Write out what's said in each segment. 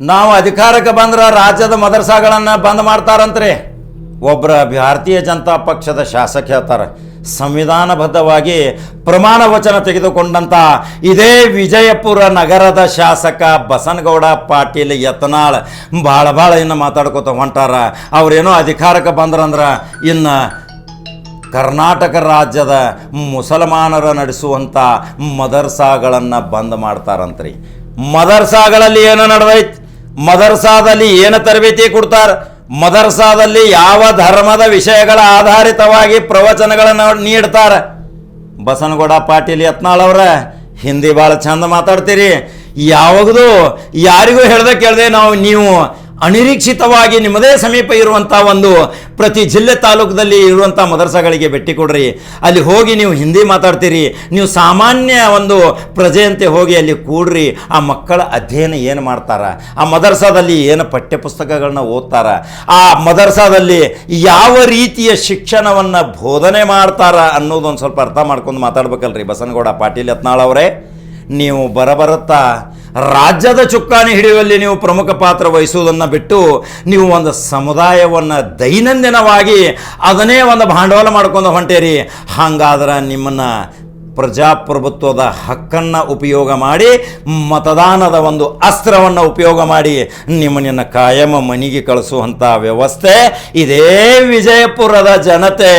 ನಾವು ಅಧಿಕಾರಕ್ಕೆ ಬಂದ್ರೆ ರಾಜ್ಯದ ಮದರ್ಸಾಗಳನ್ನು ಬಂದ್ ಮಾಡ್ತಾರಂತ್ರಿ. ಒಬ್ಬರ ಭಾರತೀಯ ಜನತಾ ಪಕ್ಷದ ಶಾಸಕ ಹೇಳ್ತಾರೆ, ಸಂವಿಧಾನಬದ್ಧವಾಗಿ ಪ್ರಮಾಣ ವಚನ ತೆಗೆದುಕೊಂಡಂತ ಇದೇ ವಿಜಯಪುರ ನಗರದ ಶಾಸಕ ಬಸನಗೌಡ ಪಾಟೀಲ್ ಯತ್ನಾಳ್ ಭಾಳ ಭಾಳ ಇನ್ನು ಮಾತಾಡ್ಕೋತ ಹೊಂಟಾರ. ಅವ್ರೇನೋ ಅಧಿಕಾರಕ್ಕೆ ಬಂದ್ರಂದ್ರೆ ಇನ್ನು ಕರ್ನಾಟಕ ರಾಜ್ಯದ ಮುಸಲ್ಮಾನರ ನಡೆಸುವಂಥ ಮದರ್ಸಾಗಳನ್ನು ಬಂದ್ ಮಾಡ್ತಾರಂತ್ರಿ. ಮದರ್ಸಾಗಳಲ್ಲಿ ಏನು ನಡೆದೈತಿ? ಮದರ್ಸಾದಲ್ಲಿ ಏನು ತರಬೇತಿ ಕೊಡ್ತಾರ? ಮದರ್ಸಾದಲ್ಲಿ ಯಾವ ಧರ್ಮದ ವಿಷಯಗಳ ಆಧಾರಿತವಾಗಿ ಪ್ರವಚನಗಳನ್ನು ನೀಡ್ತಾರೆ? ಬಸನಗೌಡ ಪಾಟೀಲ್ ಯತ್ನಾಳ್ ಅವರ, ಹಿಂದಿ ಭಾಳ ಚಂದ ಮಾತಾಡ್ತೀರಿ. ಯಾವಾಗದು ಯಾರಿಗೂ ಹೇಳ್ದೆ ಕೇಳ್ದೆ ನಾವು, ನೀವು ಅನಿರೀಕ್ಷಿತವಾಗಿ ನಿಮ್ಮದೇ ಸಮೀಪ ಇರುವಂಥ ಒಂದು ಪ್ರತಿ ಜಿಲ್ಲೆ ತಾಲೂಕದಲ್ಲಿ ಇರುವಂಥ ಮದರ್ಸಾಗಳಿಗೆ ಭೇಟಿ ಕೊಡ್ರಿ. ಅಲ್ಲಿ ಹೋಗಿ ನೀವು ಹಿಂದಿ ಮಾತಾಡ್ತೀರಿ. ನೀವು ಸಾಮಾನ್ಯ ಒಂದು ಪ್ರಜೆಯಂತೆ ಹೋಗಿ ಅಲ್ಲಿ ಕೂಡ್ರಿ. ಆ ಮಕ್ಕಳ ಅಧ್ಯಯನ ಏನು ಮಾಡ್ತಾರೆ? ಆ ಮದರ್ಸಾದಲ್ಲಿ ಏನು ಪಠ್ಯಪುಸ್ತಕಗಳನ್ನ ಓದ್ತಾರ? ಆ ಮದರ್ಸಾದಲ್ಲಿ ಯಾವ ರೀತಿಯ ಶಿಕ್ಷಣವನ್ನು ಬೋಧನೆ ಮಾಡ್ತಾರ ಅನ್ನೋದೊಂದು ಸ್ವಲ್ಪ ಅರ್ಥ ಮಾಡ್ಕೊಂಡು ಮಾತಾಡ್ಬೇಕಲ್ರಿ ಬಸನಗೌಡ ಪಾಟೀಲ್ ಯತ್ನಾಳ್ ಅವರೇ. ನೀವು ಬರಬರುತ್ತಾ ರಾಜ್ಯದ ಚುಕ್ಕಾಣಿ ಹಿಡಿಯುವಲ್ಲಿ ನೀವು ಪ್ರಮುಖ ಪಾತ್ರ ವಹಿಸುವುದನ್ನು ಬಿಟ್ಟು ನೀವು ಒಂದು ಸಮುದಾಯವನ್ನು ದೈನಂದಿನವಾಗಿ ಅದನ್ನೇ ಒಂದು ಭಾಂಡವಲ ಮಾಡ್ಕೊಂಡು ಹೊಂಟೇರಿ. ಹಾಗಾದ್ರೆ ನಿಮ್ಮನ್ನು ಪ್ರಜಾಪ್ರಭುತ್ವದ ಹಕ್ಕನ್ನು ಉಪಯೋಗ ಮಾಡಿ, ಮತದಾನದ ಒಂದು ಅಸ್ತ್ರವನ್ನು ಉಪಯೋಗ ಮಾಡಿ, ನಿಮ್ಮನ್ನ ಕಾಯಮ ಮನೆಗೆ ಕಳಿಸುವಂಥ ವ್ಯವಸ್ಥೆ ಇದೇ ವಿಜಯಪುರದ ಜನತೆ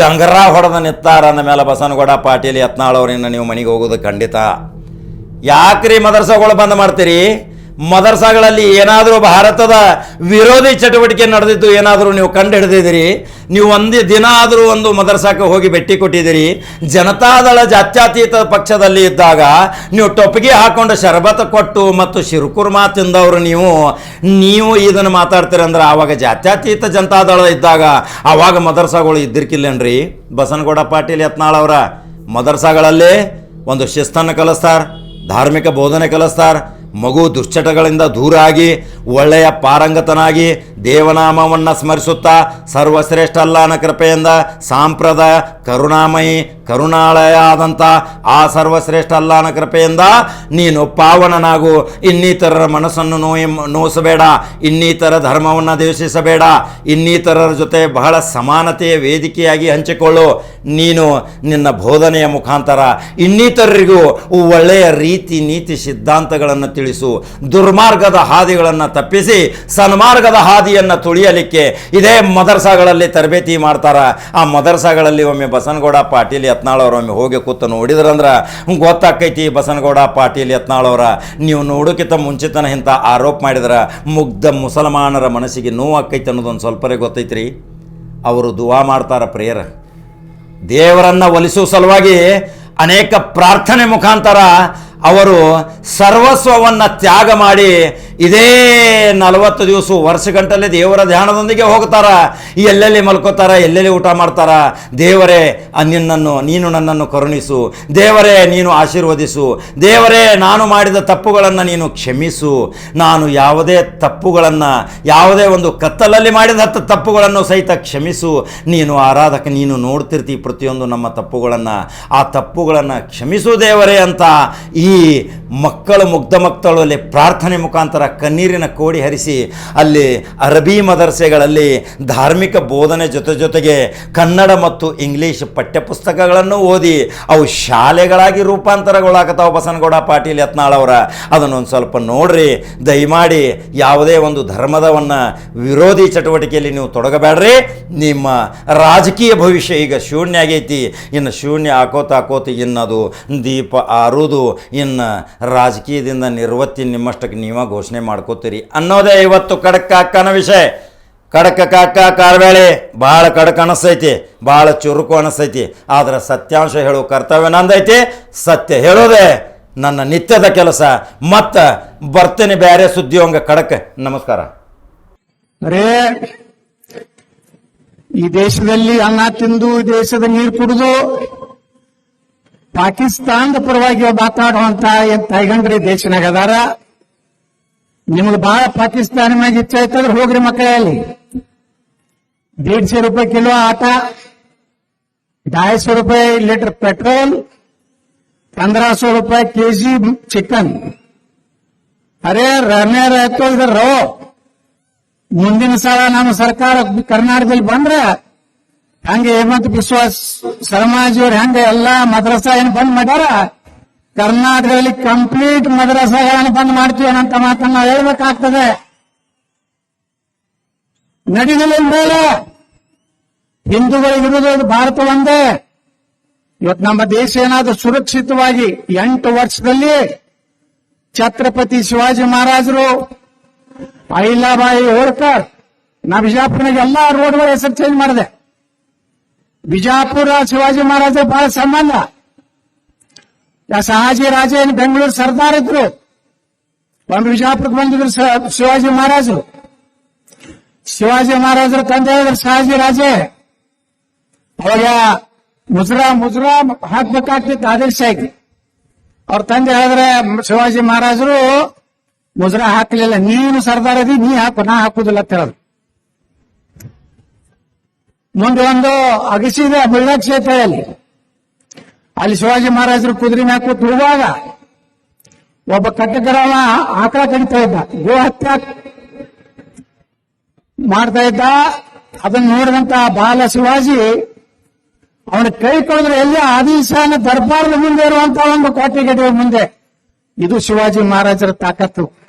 ಡಂಗರ ಹೊಡೆದ ನಿತ್ತಾರ ಅಂದ ಮೇಲೆ ಬಸನಗೌಡ ಪಾಟೀಲ್ ಯತ್ನಾಳವರಿಂದ ನೀವು ಮನೆಗೆ ಹೋಗೋದು ಖಂಡಿತ. ಯಾಕ್ರಿ ಮದರ್ಸಾಗಳು ಬಂದ್ ಮಾಡ್ತೀರಿ? ಮದರ್ಸಾಗಳಲ್ಲಿ ಏನಾದರೂ ಭಾರತದ ವಿರೋಧಿ ಚಟುವಟಿಕೆ ನಡೆದಿದ್ದು ಏನಾದರೂ ನೀವು ಕಂಡು ಹಿಡಿದಿದ್ದೀರಿ? ನೀವು ಒಂದೇ ದಿನ ಆದರೂ ಒಂದು ಮದರ್ಸಾಕ್ಕೆ ಹೋಗಿ ಭೇಟಿ ಕೊಟ್ಟಿದ್ದೀರಿ. ಜನತಾದಳ ಜಾತ್ಯತೀತ ಪಕ್ಷದಲ್ಲಿ ಇದ್ದಾಗ ನೀವು ಟೊಪ್ಪಿಗೆ ಹಾಕೊಂಡು ಶರಬತ್ ಕೊಟ್ಟು ಮತ್ತು ಶಿರುಕುರ್ಮಾ ತಿಂದವರು ನೀವು ನೀವು ಇದನ್ನು ಮಾತಾಡ್ತೀರಂದ್ರೆ ಆವಾಗ ಜಾತ್ಯತೀತ ಜನತಾದಳ ಇದ್ದಾಗ ಆವಾಗ ಮದರ್ಸಾಗಳು ಇದ್ದಿರ್ಕಿಲ್ಲೇನ್ರಿ? ಬಸನಗೌಡ ಪಾಟೀಲ್ ಯತ್ನಾಳ್ ಅವರ ಮದರ್ಸಾಗಳಲ್ಲಿ ಒಂದು ಶಿಸ್ತನ್ನು ಕಲಿಸ್ತಾರೆ. ಧಾರ್ಮಿಕ ಬೋಧನೆ ಕಲಿಸ್ತಾರೆ. ಮಗು ದುಶ್ಚಟಗಳಿಂದ ದೂರ ಆಗಿ ಒಳ್ಳೆಯ ಪಾರಂಗತನಾಗಿ ದೇವನಾಮವನ್ನು ಸ್ಮರಿಸುತ್ತಾ ಸರ್ವಶ್ರೇಷ್ಠ ಅಲ್ಲಾನ ಕೃಪೆಯಿಂದ ಸಾಂಪ್ರದಾಯ ಕರುಣಾಮಯಿ ಕರುಣಾಳಯ ಆದಂಥ ಆ ಸರ್ವಶ್ರೇಷ್ಠ ಅಲ್ಲಾನ ಕೃಪೆಯಿಂದ ನೀನು ಪಾವನನಾಗು. ಇನ್ನಿತರರ ಮನಸ್ಸನ್ನು ನೋಯಿ ನೋಯಿಸಬೇಡ ಇನ್ನಿತರ ಧರ್ಮವನ್ನು ದ್ವೇಷಿಸಬೇಡ ಇನ್ನಿತರರ ಜೊತೆ ಬಹಳ ಸಮಾನತೆಯ ವೇದಿಕೆಯಾಗಿ ಹಂಚಿಕೊಳ್ಳು. ನೀನು ನಿನ್ನ ಬೋಧನೆಯ ಮುಖಾಂತರ ಇನ್ನಿತರರಿಗೂ ಒಳ್ಳೆಯ ರೀತಿ ನೀತಿ ಸಿದ್ಧಾಂತಗಳನ್ನು ತಿಳಿಸು. ದುರ್ಮಾರ್ಗದ ಹಾದಿಗಳನ್ನು ತಪ್ಪಿಸಿ ಸನ್ಮಾರ್ಗದ ಹಾದಿಯನ್ನು ತುಳಿಯಲಿಕ್ಕೆ ಇದೇ ಮದರ್ಸಾಗಳಲ್ಲಿ ತರಬೇತಿ ಮಾಡ್ತಾರ. ಆ ಮದರ್ಸಾಗಳಲ್ಲಿ ಒಮ್ಮೆ ಬಸನಗೌಡ, ಪಾಟೀಲ್ ಯತ್ನಾಳವ್ರು ಒಮ್ಮೆ ಹೋಗಿ ಕೂತು ನೋಡಿದ್ರಂದ್ರೆ ಗೊತ್ತಾಕೈತಿ ಬಸನಗೌಡ, ಪಾಟೀಲ್ ಯತ್ನಾಳವ್ರ ನೀವು ನೋಡೋಕ್ಕಿಂತ ಮುಂಚಿತನ ಇಂಥ ಆರೋಪ ಮಾಡಿದ್ರೆ ಮುಗ್ಧ ಮುಸಲ್ಮಾನರ ಮನಸ್ಸಿಗೆ ನೋವು ಆಕೈತಿ ಅನ್ನೋದೊಂದು ಸ್ವಲ್ಪರೇ ಗೊತ್ತೈತ್ರಿ. ಅವರು ದುವಾ ಮಾಡ್ತಾರ ಪ್ರೇಯರ. ದೇವರನ್ನು ಒಲಿಸುವ ಸಲುವಾಗಿ ಅನೇಕ ಪ್ರಾರ್ಥನೆ ಮುಖಾಂತರ ಅವರು ಸರ್ವಸ್ವವನ್ನು ತ್ಯಾಗ ಮಾಡಿ ಇದೇ ನಲವತ್ತು ದಿವಸ ವರ್ಷಗಂಟಲೆ ದೇವರ ಧ್ಯಾನದೊಂದಿಗೆ ಹೋಗ್ತಾರ. ಎಲ್ಲೆಲ್ಲಿ ಮಲ್ಕೋತಾರ, ಎಲ್ಲೆಲ್ಲಿ ಊಟ ಮಾಡ್ತಾರ? ದೇವರೇ ನಿನ್ನನ್ನು, ನೀನು ನನ್ನನ್ನು ಕರುಣಿಸು. ದೇವರೇ, ನೀನು ಆಶೀರ್ವದಿಸು. ದೇವರೇ, ನಾನು ಮಾಡಿದ ತಪ್ಪುಗಳನ್ನು ನೀನು ಕ್ಷಮಿಸು. ನಾನು ಯಾವುದೇ ತಪ್ಪುಗಳನ್ನು, ಯಾವುದೇ ಒಂದು ಕತ್ತಲಲ್ಲಿ ಮಾಡಿದ ತಪ್ಪುಗಳನ್ನು ಸಹಿತ ಕ್ಷಮಿಸು. ನೀನು ಆರಾಧಕ, ನೀನು ನೋಡ್ತಿರ್ತಿ ಪ್ರತಿಯೊಂದು ನಮ್ಮ ತಪ್ಪುಗಳನ್ನು. ಆ ತಪ್ಪುಗಳನ್ನು ಕ್ಷಮಿಸು ದೇವರೇ ಅಂತ ಈ ที่ ಮಕ್ಕಳು ಮುಗ್ಧ ಮಕ್ಕಳಲ್ಲಿ ಪ್ರಾರ್ಥನೆ ಮುಖಾಂತರ ಕಣ್ಣೀರಿನ ಕೋಡಿ ಹರಿಸಿ ಅಲ್ಲಿ ಅರಬಿ ಮದರ್ಸೆಗಳಲ್ಲಿ ಧಾರ್ಮಿಕ ಬೋಧನೆ ಜೊತೆ ಜೊತೆಗೆ ಕನ್ನಡ ಮತ್ತು ಇಂಗ್ಲೀಷ್ ಪಠ್ಯಪುಸ್ತಕಗಳನ್ನು ಓದಿ ಅವು ಶಾಲೆಗಳಾಗಿ ರೂಪಾಂತರಗೊಳ್ಳಾಕತ್ತಾವ ಬಸನಗೌಡ ಪಾಟೀಲ್ ಯತ್ನಾಳ್ ಅವರ. ಅದನ್ನೊಂದು ಸ್ವಲ್ಪ ನೋಡ್ರಿ, ದಯಮಾಡಿ ಯಾವುದೇ ಒಂದು ಧರ್ಮದವನ್ನು ವಿರೋಧಿ ಚಟುವಟಿಕೆಯಲ್ಲಿ ನೀವು ತೊಡಗಬೇಡ್ರಿ. ನಿಮ್ಮ ರಾಜಕೀಯ ಭವಿಷ್ಯ ಈಗ ಶೂನ್ಯ ಆಗೈತಿ. ಇನ್ನು ಶೂನ್ಯ ಹಾಕೋತ ಹಾಕೋತ ಇನ್ನದು ದೀಪ ಆರೋದು, ಇನ್ನು ರಾಜಕೀಯದಿಂದ ನಿರ್ವತ್ತಿ ನಿಮ್ಮಷ್ಟಕ್ಕೆ ನೀವೇ ಘೋಷಣೆ ಮಾಡ್ಕೋತೀರಿ ಅನ್ನೋದೇ ಇವತ್ತು ಕಡಕ ಅಕ್ಕನ ವಿಷಯ. ಕಡಕ ಕಾಕ ಕಾರ್ಬೇಳೆ ಭಾಳ ಕಡಕ್ ಅನಿಸ್ತೈತಿ ಭಾಳ ಚುರುಕು ಅನಿಸ್ತೈತಿ. ಆದ್ರೆ ಸತ್ಯಾಂಶ ಹೇಳೋ ಕರ್ತವ್ಯ ನಂದೈತಿ. ಸತ್ಯ ಹೇಳೋದೇ ನನ್ನ ನಿತ್ಯದ ಕೆಲಸ. ಮತ್ತು ಬರ್ತೇನೆ ಬೇರೆ ಸುದ್ದಿ ಹಂಗ ಕಡಕ್. ನಮಸ್ಕಾರ. ಅರೇ, ಈ ದೇಶದಲ್ಲಿ ಅನ್ನ ತಿಂದು ದೇಶದ ನೀರು ಕುಡಿದು ಪಾಕಿಸ್ತಾನದ ಪರವಾಗಿ ಮಾತಾಡುವಂತ ಏನ್ ತೈಗಂಡ್ರಿ ದೇಶನಾಗ ಅದಾರ ನಿಮ್ಗೆ ಬಹಳ ಪಾಕಿಸ್ತಾನ ಮ್ಯಾಗ ಇಚ್ಛೆ ಆಯ್ತಂದ್ರೆ ಹೋಗ್ರಿ ಮಕ್ಕಳೇ ಅಲ್ಲಿ दीडशे रुपये किलो आटा ढाई सौ रुपये लीटर पेट्रोल पंद्रह सौ रुपये केजी चिकन ಅರೇ ರಮ್ಯಾರ ಎತ್ತೋಗಿದಾರೋ ಮುಂದಿನ ಸಲ ನಮ್ಮ ಸರ್ಕಾರ ಕರ್ನಾಟಕದಲ್ಲಿ ಬಂದ್ರೆ ಹಂಗೆ ಹೇಮಂತ್ ಬಿಸ್ವಾಸ್ ಶರ್ಮಾಜಿಯವ್ರು ಹೆಂಗ ಎಲ್ಲಾ ಮದ್ರಸಾ ಏನ್ ಬಂದ್ ಮಾಡ್ಯಾರ? ಕರ್ನಾಟಕದಲ್ಲಿ ಕಂಪ್ಲೀಟ್ ಮದ್ರಸಾಗಳನ್ನು ಬಂದ್ ಮಾಡ್ತೀವಿ ಅನ್ನಂತ ಮಾತನ್ನ ಹೇಳ್ಬೇಕಾಗ್ತದೆ. ನಡಿಗಲಿಲ್ಲ ಮೇಲೆ ಹಿಂದೂಗಳಿಗಿರುವುದು ಭಾರತ ಒಂದೇ. ಇವತ್ತು ನಮ್ಮ ದೇಶ ಏನಾದ್ರೂ ಸುರಕ್ಷಿತವಾಗಿ ಎಂಟು ವರ್ಷದಲ್ಲಿ ಛತ್ರಪತಿ ಶಿವಾಜಿ ಮಹಾರಾಜರು ಅಹಿಲಾಬಾಯಿ ಹೋಳ್ಕರ್ ನಾ ಬಿಜಾಪುರನಾಗ ಎಲ್ಲಾ ರೋಡ್ಗಳ ಹೆಸರು ಚೇಂಜ್ ಮಾಡಿದೆ. ಬಿಜಾಪುರ ಶಿವಾಜಿ ಮಹಾರಾಜ ಬಹಳ ಸಂಬಂಧ ಯಾ ಶಹಾಜಿ ರಾಜ ಏನು ಬೆಂಗಳೂರು ಸರ್ದಾರ್ ಇದ್ರು ಒಂದು ಬಿಜಾಪುರಕ್ಕೆ ಬಂದಿದ್ರು ಶ- ಶಿವಾಜಿ ಮಹಾರಾಜರು ಶಿವಾಜಿ ಮಹಾರಾಜರ ತಂದೆ ಹೇಳಿದ್ರು ಶಹಾಜಿ ರಾಜೇ ಅವಾಗ ಮುಜರಾ ಮುಜರಾ ಹಾಕ್ಬೇಕಾಗ್ತಿತ್ತು ಆದೇಶ ಆಗಿ ಅವ್ರ ತಂದೆ ಹೇಳಿದ್ರೆ ಶಿವಾಜಿ ಮಹಾರಾಜರು ಮುಜರಾ ಹಾಕಲಿಲ್ಲ ನೀನು ಸರ್ದಾರ್ ಅದಿ ನೀ ಹಾಕು ನಾ ಹಾಕುದಿಲ್ಲ ಅಂತ ಹೇಳಿದ್ರು ಮುಂದೆ ಒಂದು ಅಗಸಿದೆ ಬಳ್ಳಾ ಕ್ಷೇತ್ರದಲ್ಲಿ. ಅಲ್ಲಿ ಶಿವಾಜಿ ಮಹಾರಾಜರು ಕುದುರೆ ಮ್ಯಾಕು ತುಳುವಾಗ ಒಬ್ಬ ಕಟ್ಟಕರವ ಆಕಳ ಕಡಿತಾ ಇದ್ದ, ಗೋ ಹತ್ಯೆ ಮಾಡ್ತಾ ಇದ್ದ. ಅದನ್ನ ನೋಡಿದಂತ ಬಾಲ ಶಿವಾಜಿ ಅವನ ಕೈ ಕೊಡಿದ್ರೆ ಎಲ್ಲ ಆದಿಶಾನ ದರ್ಬಾರದ ಮುಂದೆ ಇರುವಂತಹ ಒಂದು ಕೋಟೆ ಗಡಿಯ ಮುಂದೆ. ಇದು ಶಿವಾಜಿ ಮಹಾರಾಜರ ತಾಕತ್ತು.